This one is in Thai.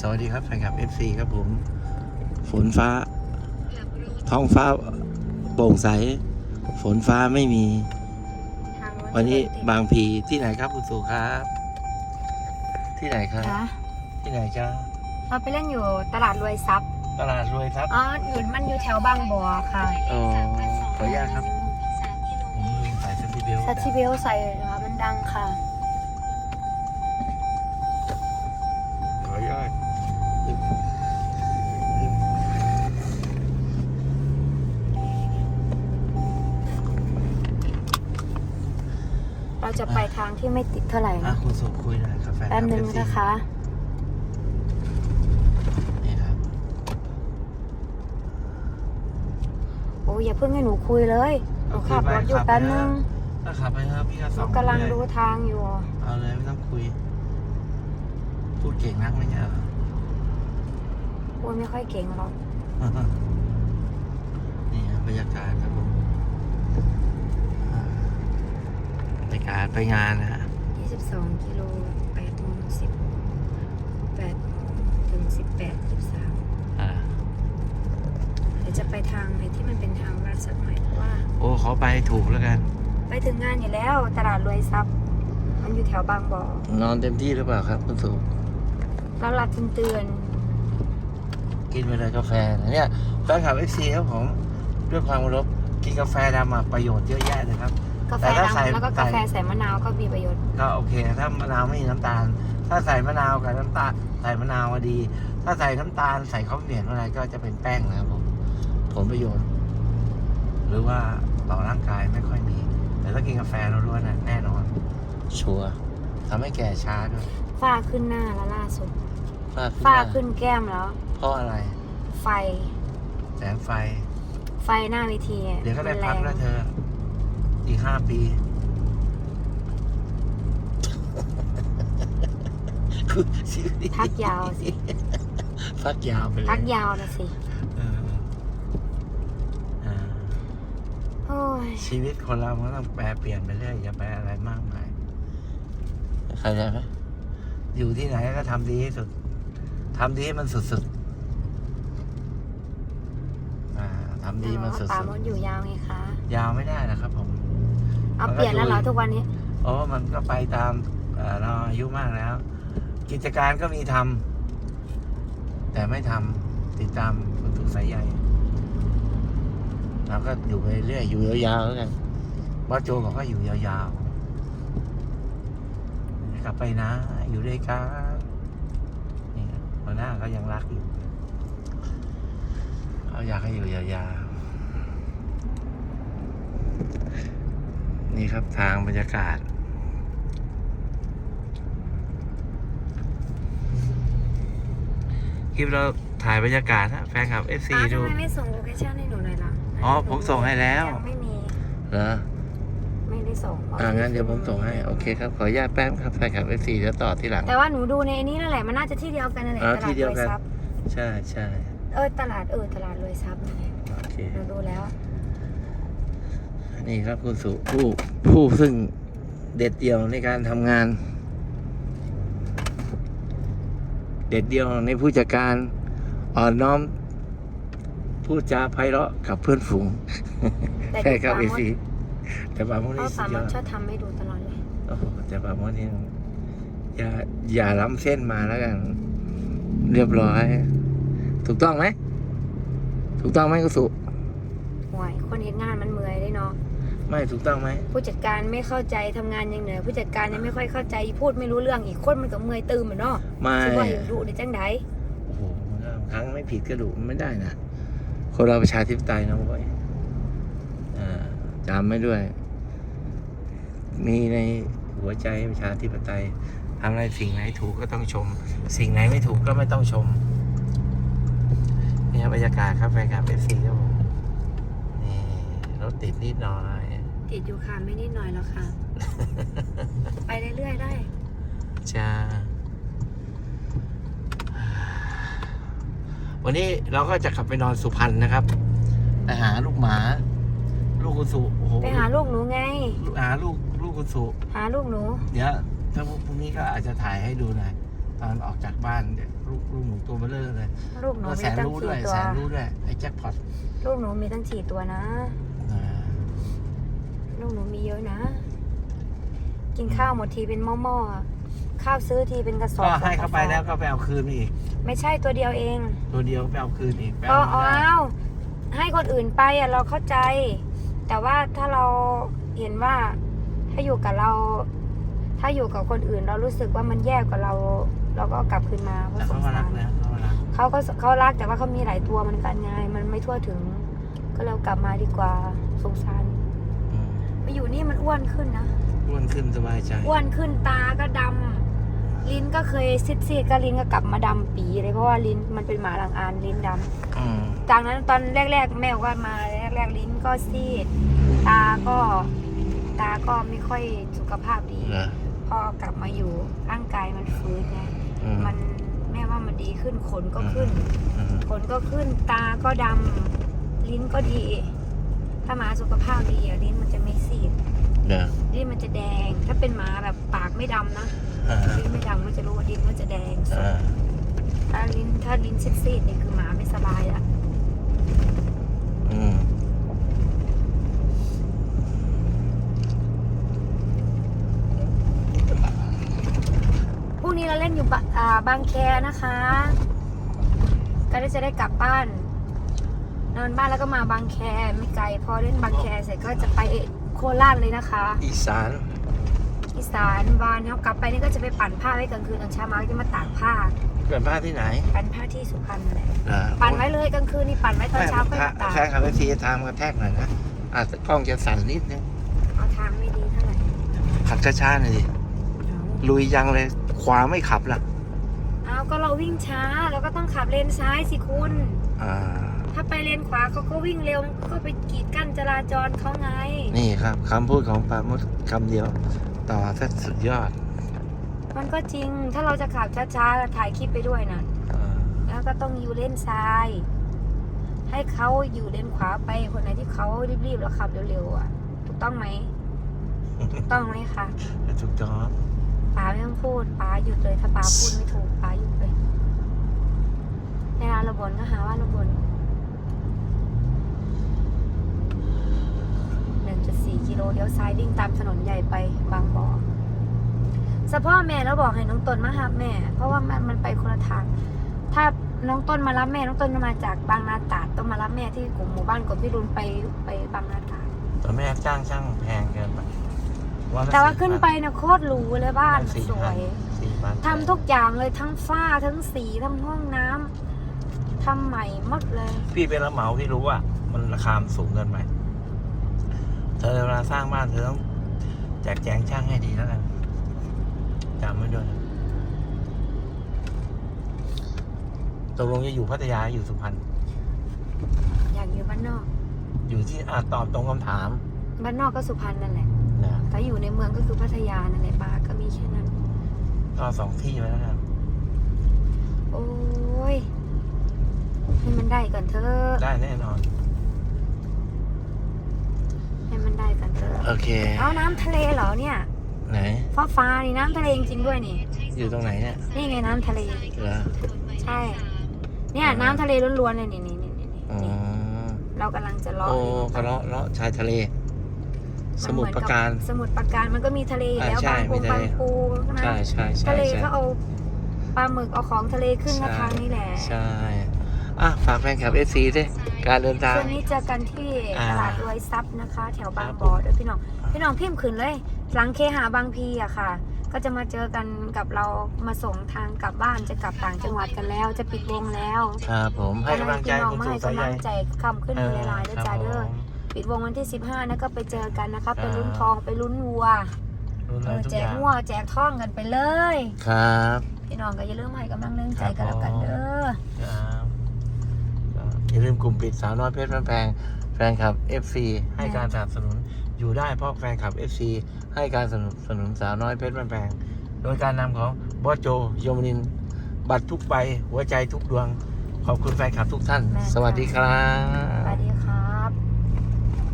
สวัสดีครับแฟนคลับ FC ครับผม ฝนฟ้า ท้องฟ้าโปร่งใส ฝนฟ้าไม่มีทางโวันนี้บางพีที่ไหนครับคุณสุครับ ที่ไหนครับ คะที่ไหนจ้าเราไปเล่นอยู่ตลาดรวยทรัพย์ ตลาดรวยครับอ๋ออยู่มันอยู่แถวบางบ่อค่ะอ๋อขออนุญาตครับผมลืมใส่เซนติเบลซัตชิเบลใส่ค่ะมันดังค่ะ ขออนุญาต เราจะไปทางที่ไม่ติดเท่าไหร่อะนะคุณสุคุยหน่อยกาแฟแป๊บนึงนะคะ นี่ครับโอ้ยอย่าเพิ่งให้หนูคุยเลยหนูขับรถอยู่แป๊บนึงถ้าขับไปครับพี่ก็หสนูองกำลังเรื่อยดูทางอยู่ เอาเลยไม่ต้องคุย พูดเก่งนักไหมเนี่ยโอ้ยไม่ค่อยเก่งหรอกนี่ครับบรรยากาศครับผมบรรยากาศไปงานนะฮะ22กิโล8โมง10 8โมงถึง18 13อ่าเดี๋ยวจะไปทางไหนที่มันเป็นทางลัดสักหน่อยเพราะว่า โอ้ขอไปถูกแล้วกัน ไปถึงงานอยู่แล้ว ตลาดรวยทรัพย์ มันอยู่แถวบางบ่อนอนเต็มที่หรือเปล่าครับคุณสุแล้วรัดเตือน กินไปเลยกาแฟนะเนี่ยแฟนคลับเอฟซีครับผมด้วยความเคารพกินกาแฟดำอะประโยชน์เยอะแยะเลยครับๆกาแฟแต่ถ้าใส่ ดำแล้วก็กาแฟใส่มะนาวก็มีประโยชน์ ก็โอเค ถ้ามะนาวไม่มีน้ำตาล ถ้าใส่มะนาวกับน้ำตาลใส่มะนาวมาดี ถ้าใส่น้ำตาลใส่ข้าวเหนียวอะไรก็จะเป็นแป้งนะครับผมผลประโยชน์ หรือว่าต่อร่างกายไม่ค่อยมี แต่ถ้ากินกาแฟล้วนๆน่ะแน่นอน ชัวร์ทำให้แก่ช้าด้วยฝ้าขึ้นหน้าแล้วล่าสุด ฝ้าขึ้นฝ้าหน้าขึ้นแก้มแล้ว เพราะอะไร ไฟ แสงไฟ ไฟหน้าเวทีอะเดี๋ยวก็ได้มันแรพักงแล้วเธอ อีกห้าปีคือชีวิตพักยาวสิ พักยาวไปเลย พักยาวนะสิเออเออโอ้ยชีวิตคนเรามันก็ต้องแปรเปลี่ยนไปเรื่อยอย่าไปอะไรมากมายเข้าใจไหมอยู่ที่ไหนก็ทำดีที่สุด ทำดีให้มันสุดๆอ่าทำดีมันสุป่าดมดอยู่ยาวไงคะ ๆ ยาวไม่ได้นะครับผม เอามันก็เปลี่ยนแล้วเหรอดูทุกวันนี้ โอ้มันก็ไปตามเอ่อเราอายุมากแล้ว กิจการก็มีทำแต่ไม่ทำติดตามคนถูกสายใยเราก็อยู่ไปเรื่อยอยู่ยาวๆแล้วกันบอสโจบอกว่าอยู่ยาวๆกลับไปนะ อยู่ด้วยกันนี่ หัวหน้าเขายังรักอยู่เขาอยากให้อยู่ยาวๆนี่ครับทางบรรยากาศคลิปเราถ่ายบรรยากาศนะแฟนคลับ FC อ้าวดู ทำไมไม่ส่งโลเคชั่นให้หนูหน่อยล่ะอ๋อผมส่งให้แล้ว ยังไม่มี เหรอ ไม่ได้ส่งอ่างั้นเดี๋ยวผมส่งให้โอเคครับขออนุญาตแป๊บครับแฟนคลับ FC เดี๋ยวต่อที่หลัง แต่ว่าหนูดูในอันนี้นั่นแหละมันน่าจะที่เดียวกันนั่นแหละอ๋อตลาที่ดเดียวรวยกัน ทรัพย์ใช่ใช่เออตลาดเออตลาดรวยทรัพย์นั่นแหละโอเค หนูดูแล้ว นี่ครับคุณสุผู้ผู้ซึ่งเด็ดเดี่ยวในการทำงาน เด็ดเดี่ยวในผู้จัดการอ่อนน้อมพูดจาไพเราะกับเพื่อนฝูงแต่ใช่ครับปเอราโมทซี แต่ปราโมทเพนี่ราะสุสาดยมาอรถดชอบทำให้ดูตลอดเลยโอ้โหแต่ปราโมทนี่อย่าอย่าล้ำเส้นมาแล้วกัน เรียบร้อย ถูกต้องไหม ถูกต้องไหมกุสุห่วยคนเห็นงานมันเมื่อยได้เนาะ ไม่ถูกต้องไหม ผู้จัดการไม่เข้าใจทำงานยังเหนื่อยผู้จัดการยังไม่ค่อยเข้าใจพูดไม่รู้เรื่องอีกคนมันก็เมื่อยตื่นเหมือนเนาะไม่คิดว่าอยู่ดูในจังไดโอ้โหมันก็บางครั้งไม่ผิดกระดูกมันไม่ได้นะคนเราประชาธิปไตยนะเว้ยอ่า จำไม่ด้วย มีในหัวใจประชาธิปไตยทำอะไรสิ่งไหนถูกก็ต้องชม สิ่งไหนไม่ถูกก็ไม่ต้องชมนี่ครับบรรยากาศครับแฟนคลับเอฟซีครับผมนี่รถติดนิดหน่อย ติดอยู่ค่ะไม่นิดหน่อยแล้วค่ะ ไปเรื่อยๆได้จะวันนี้เราก็จะขับไปนอนสุพรรณนะครับ ไปหาลูกหมา ลูกคุณสุโอ้โหไปหาลูกหนูไงลูกหาลูกลูกคุณสุหาลูกหนู เดี๋ยวถ้าพรุ่งนี้ก็อาจจะถ่ายให้ดูหน่อยตอนออกจากบ้านเดี๋ยวลูกลูกหนูตัวเบลอเลยลูกหนูแล้วมีแสนตั้งรู้ด้สี่วยตัว แสนรู้ด้วยไอ้แจ็คพอตลูกหนูมีตั้งสี่ตัวนะ อ่าลูกหนูมีเยอะนะ กินข้าวหมดทีเป็นหม้อๆอะข้าวซื้อทีเป็นกระสอบก็ให้เขาไปสองกระสอบแล้วก็ไปเอาคืนอีก ไม่ใช่ตัวเดียวเองตัวเดียวไปเอาคืนอีกไปก็เอาเอาไม่ได้เอาให้คนอื่นไปอะเราเข้าใจ แต่ว่าถ้าเราเห็นว่าถ้าอยู่กับเรา ถ้าอยู่กับคนอื่น เรารู้สึกว่ามันแย่กว่าเรา เราก็กลับคืนมาเพแต่ราะสเขางก็สารักรนะเขาก็รักเขาก็เขารักแต่ว่าเขามีหลายตัวเหมันกันไงมันไม่ทั่วถึง ก็เลยกลับมาดีกว่าสงสารอืมมาอยู่นี่มันอ้วนขึ้นนะอ้วนขึ้นสบายใจอ้วนขึ้นตาก็ดำลิ้นก็เคยซีดๆก็ลิ้นก็กลับมาดำปีเลยเพราะว่าลิ้นมันเป็นหมาหลังอานลิ้นดำอืม จากนั้นตอนแรก ๆ แม่บอกว่ามาแรกๆลิ้นก็ซีด ตาก็ตาก็ไม่ค่อยสุขภาพดีเหรอพอกลับมาอยู่ร่างกายมันฟื้นไงอืม มันแม่ว่ามันดีขึ้นขนก็ขึ้น อืมขนก็ขึ้นตาก็ดำลิ้นก็ดี ถ้าหมาสุขภาพดีอะลิ้นมันจะไม่ซีดเหรอลิ้นมันจะแดง ถ้าเป็นหมาแบบปากไม่ดำนะอ่าลิ้นไม่ดำก็จะรู้ว่าลิ้นมันจะแดงสดอ่าถ้าลิ้นถ้าลิ้นซีดๆเนี่ยคือหมาไม่สบายละ อืม พรุ่งนี้เราเล่น อยู่บะอ่าบางแคนะคะ ก็จะได้กลับบ้าน นอนบ้านแล้วก็มาบางแคไม่ไกล พอเล่นบางแคเสร็จก็จะไปโคราชเลยนะคะ อีสาน อีสานบ้านเขากลับไปนี่ก็จะไปปั่นผ้าไว้กลางคืนตอนเช้ามาก็จะมาตากผ้า เกิดบ้านที่ไหนปั่นผ้าที่สุพรรณนั่นแหละเหรอปั่นไว้เลยกลางคืนนี่ปั่นไว้ตอนเช้าค่อยมาตากแค่ขับไปทีทางกระแทกหน่อยนะอาจจะกล้องจะสั่นนิดนึงเอาทางไม่ดีเท่าไหร่ขับช้าๆหน่อยดิลุยยังเลย ขวาไม่ขับล่ะเอาก็เราวิ่งช้าเราก็ต้องขับเลนซ้ายสิคุณ อ่า ถ้าไปเลนขวาเขาก็วิ่งเร็วมันก็ไปกีดกั้นจราจรเขาไง นี่ครับคำพูดของปราโมดคำเดียว ต่อแท้สุดยอดมันก็จริงถ้าเราจะขับช้าๆถ่ายคลิปไปด้วยนะอ่าแล้วก็ต้องอยู่เลนซ้าย ให้เขาอยู่เลนขวาไปคนไหนที่เขารีบๆแล้วขับเร็วๆอะ ถูกต้องไหมถูกต้องไหมคะถูกต้อง ป๋าไม่ต้องพูดป๋าหยุดเลยถ้าป๋าพูดไม่ถูกป๋าหยุดเลยเวลาเราบ่นก็หาว่าเราบ่นหนึ่งจุดสี่กิโลเลี้ยวซ้ายวิ่งตามถนนใหญ่ไปบางบ่อสะพ่อแม่แล้วบอกให้น้องต้นมาหาแม่ เพราะว่ามันมันไปคนละทางถ้าน้องต้นมารับแม่น้องต้นจะมาจากบางนาตราดต้องมารับแม่ที่กลุ่มหมู่บ้านกลุ่มพี่รุนไปไปบางนาตราดแต่แม่จ้างช่างแพงเกินไป ละแต่ว่า4,000ขึ้นไปนะโคตรหรูเลยบ้านสี่สพัวนยสี่พันทำทุกอย่างเลยทั้งฝ้าทั้งสีทั้งห้องน้ำทำใหม่หมดเลย พี่เป็นรับเหมาพี่รู้ว่า มันราคามันสูงเกินไปเธอเวลาสร้างบ้านเธอต้องแจกแจงช่างให้ดีแล้วกันจำไว้ด้วยตกลงจะอยู่พัทยาอยู่สุพรรณอยากอยู่บ้านนอก อยู่ที่อาตอบตรงคำถาม บ้านนอกก็สุพรรณนั่นแหละ นะถ้าอยู่ในเมืองก็คือพัทยานั่นแหละบ้านก็มีแค่นั้นก็สองที่ไว้แล้วกันโอ้ยให้มันได้ก่อนเถอะได้แน่นอน ให้มันได้ก่อนเถอะโอเค เอาน้ำทะเลเหรอเนี่ย ไหน ฟ้าฟ้าๆนี่น้ำทะเลจริงๆด้วยนี่ อยู่ตรงไหนเนี่ย นี่ไงน้ำทะเลเหรอใช่ เนี่ยอ่าน้ำทะเลล้วนๆเลยนี่นี่นี่นี่อ๋อนี่เรากำลังจะเลาะโอ้อยู่กระเลาะเลาะชายทะเล สมุทรปราการนเหมือนบสมุทรปราการมันก็มีทะเลอยู่แล้วอ่าใช่บางปูมีทะบาเลงปูนะใช่ใช่ใช่ทะเลใช่เขาเอาปลาหมึกเอาของทะเลขึ้นมาใช่ทางนี้แหละใช่อะฝากแฟนคลับเอซีสิการเดินทาง ช่วงนี้เจอกันที่อ่าตลาดรวยทรัพย์นะคะ แถวบางครับบ่อด้วยพี่น้องพี่น้องพิมพ์ขึ้นเลย หลังเคหาบางพีอะค่ะ ก็จะมาเจอกันกับเรามาส่งทางกลับบ้านจะกลับต่างจังหวัดกันแล้ว จะปิดวงแล้วครับผมให้กำลังใจพี่น้องคุณมาสู่ให้สายกำใยลังใจคำขึ้นในไลน์ด้วยจ้าเด้อ ปิดวงวันที่ 15นะก็ไปเจอกันนะคะไปลุ้นทองไปลุ้นวัวรู้เอเลยอทุกแจอกย่างงัวแจกท่องกันไปเลย ครับพี่น้องก็อย่าลืมให้กำลังเรื่องใจกันแล้วกันเด้อครับก็อย่าลืมกลุ่มปิดสาวน้อยเพชรแพงแฟนคลับ FC ให้การสนับสนุนอยู่ได้เพราะแฟนคลับ FC ให้การสนับสนุนสาวน้อยเพชรแพงโดยการนำของบอสโจโยมนินทร์บัตรทุกใบหัวใจทุกดวง ขอบคุณแฟนคลับทุกท่าน สวัสดีครับ สวัสดี